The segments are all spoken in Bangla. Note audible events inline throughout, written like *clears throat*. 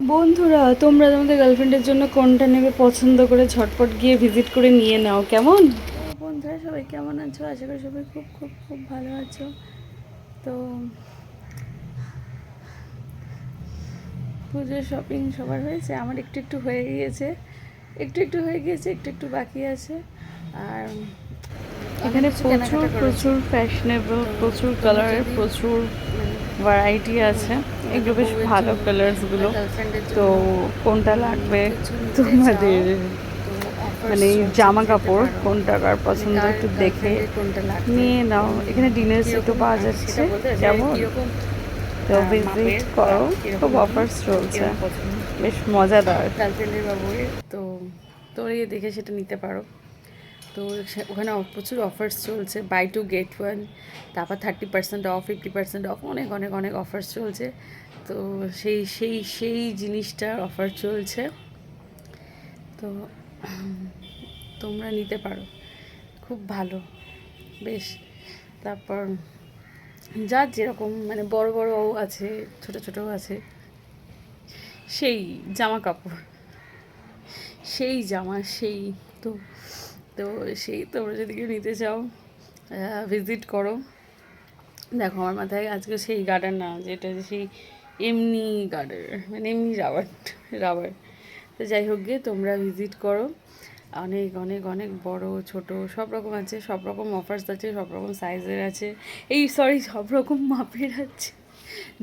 বন্ধুরা তোমরা তোমাদের গার্লফ্রেন্ডের জন্য কোনটা নেবে পছন্দ করে ঝটপট গিয়ে ভিজিট করে নিয়ে নাও কেমন? বন্ধুরা সবাই কেমন আছো? আশা করি সবাই খুব খুব খুব ভালো আছো। তো পুজোর শপিং সবার হয়েছে? আমার একটু একটু হয়ে গিয়েছে। একটু একটু হয়ে গিয়েছে একটু একটু বাকি আছে। আর এখানে প্রচুর প্রচুর ফ্যাশনেবল প্রচুর কালারের প্রচুর ভ্যারাইটি আছে। এগুলো বেশ ভালো কালার্সগুলো তো কোনটা লাগবে? তোমাদের মানে জামা কাপড়, কোনটা কার পছন্দ একটু দেখে নিয়ে নাও। এখানে ডিনার সেটও পাওয়া যাচ্ছে। কেমন? তো ভিজিট করো। খুব অফার্স চলছে। বেশ মজাদার। গার্লফ্রেন্ডের তো তোর দেখে সেটা নিতে পারো। তো ওখানে প্রচুর অফার্স চলছে। বাই টু গেট ওয়ান তারপর thirty percent off fifty percent off অনেক অনেক অনেক অফার্স চলছে। তো সেই সেই সেই জিনিসটার অফার চলছে। তো *clears throat* তোমরা নিতে পারো। খুব ভালো। বেশ। তারপর যার যেরকম মানে বড় বড় আছে, ছোট ছোটও আছে, সেই জামা কাপড়। সেই জামা, সেই তো তো সেই তোমরা যদি কেউ নিতে চাও ভিজিট করো। দেখো, আমার মাথায় আজকে সেই গার্ডার না, যেটা সেই এমনি গার্ডার মানে এমনি রাবার রাবার। তো যাই হোক গিয়ে তোমরা ভিজিট করো। অনেক অনেক অনেক বড়, ছোট, সব রকম আছে, সব রকম অফার্স আছে, সব রকম সাইজের আছে। এই সরি সব রকম মাপের আছে।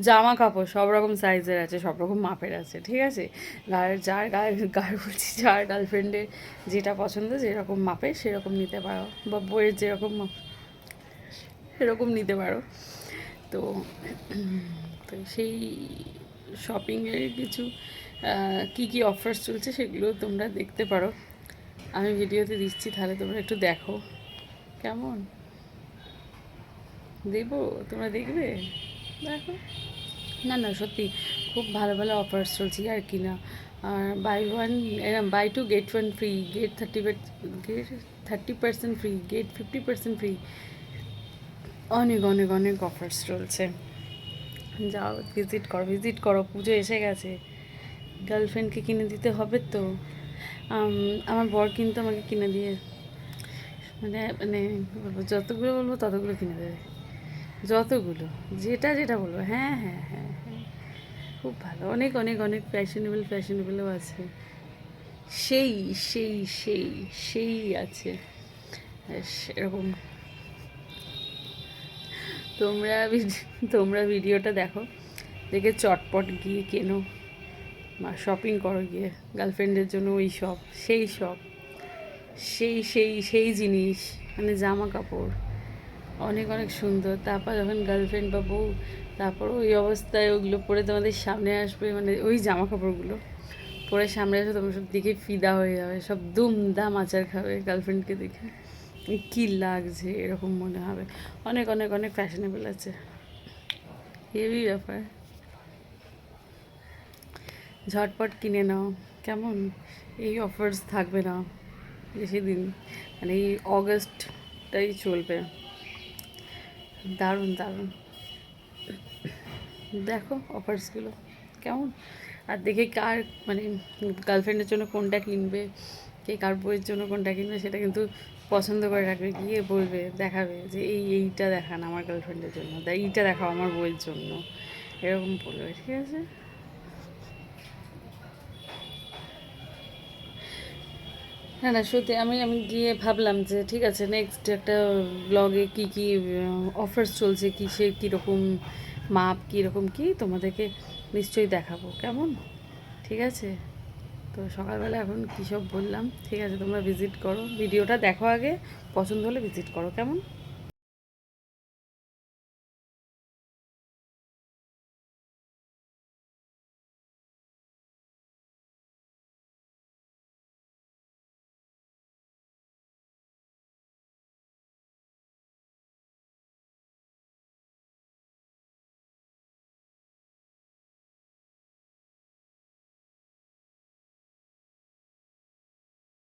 জামা কাপড় সব রকম সাইজের আছে, সব রকম মাপের আছে, ঠিক আছে? গায়ের যার গায়ের গায়ের বলছি যার গার্লফ্রেন্ডের যেটা পছন্দ, যেরকম মাপের সেরকম নিতে পারো। বা বইয়ের যেরকম মাপ, সেরকম নিতে পারো। তো তো সেই শপিংয়ের কিছু কি কি অফার্স চলছে সেগুলো তোমরা দেখতে পারো। আমি ভিডিওতে দিচ্ছি, তাহলে তোমরা একটু দেখো। কেমন? দেবো? তোমরা দেখবে? দেখো। না না, সত্যি খুব ভালো ভালো অফার্স চলছে আর কি না। আর বাই ওয়ান এরম buy two get one free get thirty get thirty percent free get fifty percent free অনেক অনেক অনেক অফার্স চলছে। যাও ভিজিট করো ভিজিট করো, পুজো এসে গেছে। গার্লফ্রেন্ডকে কিনে দিতে হবে তো। আমার বর কিন্তু আমাকে কিনে দিয়ে মানে মানে যতগুলো বলব ততগুলো কিনে দেবে। যতগুলো, যেটা যেটা বলব হ্যাঁ হ্যাঁ হ্যাঁ হ্যাঁ। খুব ভালো। অনেক অনেক অনেক ফ্যাশনেবল ফ্যাশনেবলও আছে। সেই সেই সেই সেই আছে। সেরকম তোমরা তোমরা ভিডিওটা দেখো। দেখে চটপট গিয়ে কেনো। বা শপিং করো গিয়ে। গার্লফ্রেন্ডের জন্য ওই সব সেই সব সেই সেই সেই জিনিস। মানে জামা কাপড়। অনেক অনেক সুন্দর। তারপর যখন গার্লফ্রেন্ড বা বউ, তারপর ওই অবস্থায় ওগুলো পরে তোমাদের সামনে আসবে মানে ওই জামা কাপড়গুলো পরে সামনে আসবে তোমরা সব দেখে ফিদা হয়ে যাবে, সব দুম দাম আচার খাবে গার্লফ্রেন্ডকে দেখে। কী লাগছে, এরকম মনে হবে। অনেক অনেক অনেক ফ্যাশনেবল আছে। হেভি ব্যাপার। ঝটপট কিনে নাও। কেমন? এই অফার্স থাকবে না। বেশি দিন মানে এই অগস্টটাই চলবে। দারুণ দারুণ। দেখো অফার্সগুলো কেমন? আর দেখে কার মানে গার্লফ্রেন্ডের জন্য কোনটা কিনবে, কে কার বইয়ের জন্য কোনটা কিনবে সেটা কিন্তু পছন্দ করে রাখবে, গিয়ে বলবে, দেখাবে যে এই, এইটা দেখান আমার গার্লফ্রেন্ডের জন্য এইটা দেখাও আমার বইয়ের জন্য। এরকম বলবে, ঠিক আছে? না না, সত্যি আমি আমি গিয়ে ভাবলাম যে ঠিক আছে নেক্সট একটা ব্লগে কি কি অফার্স চলছে, কি, সে কীরকম মাপ, কীরকম কি, তোমাদেরকে নিশ্চয়ই দেখাবো, কেমন? ঠিক আছে? তো সকালবেলা এখন কী সব বললাম? ঠিক আছে, তোমরা ভিজিট করো। ভিডিওটা দেখো আগে, পছন্দ হলে ভিজিট করো, কেমন?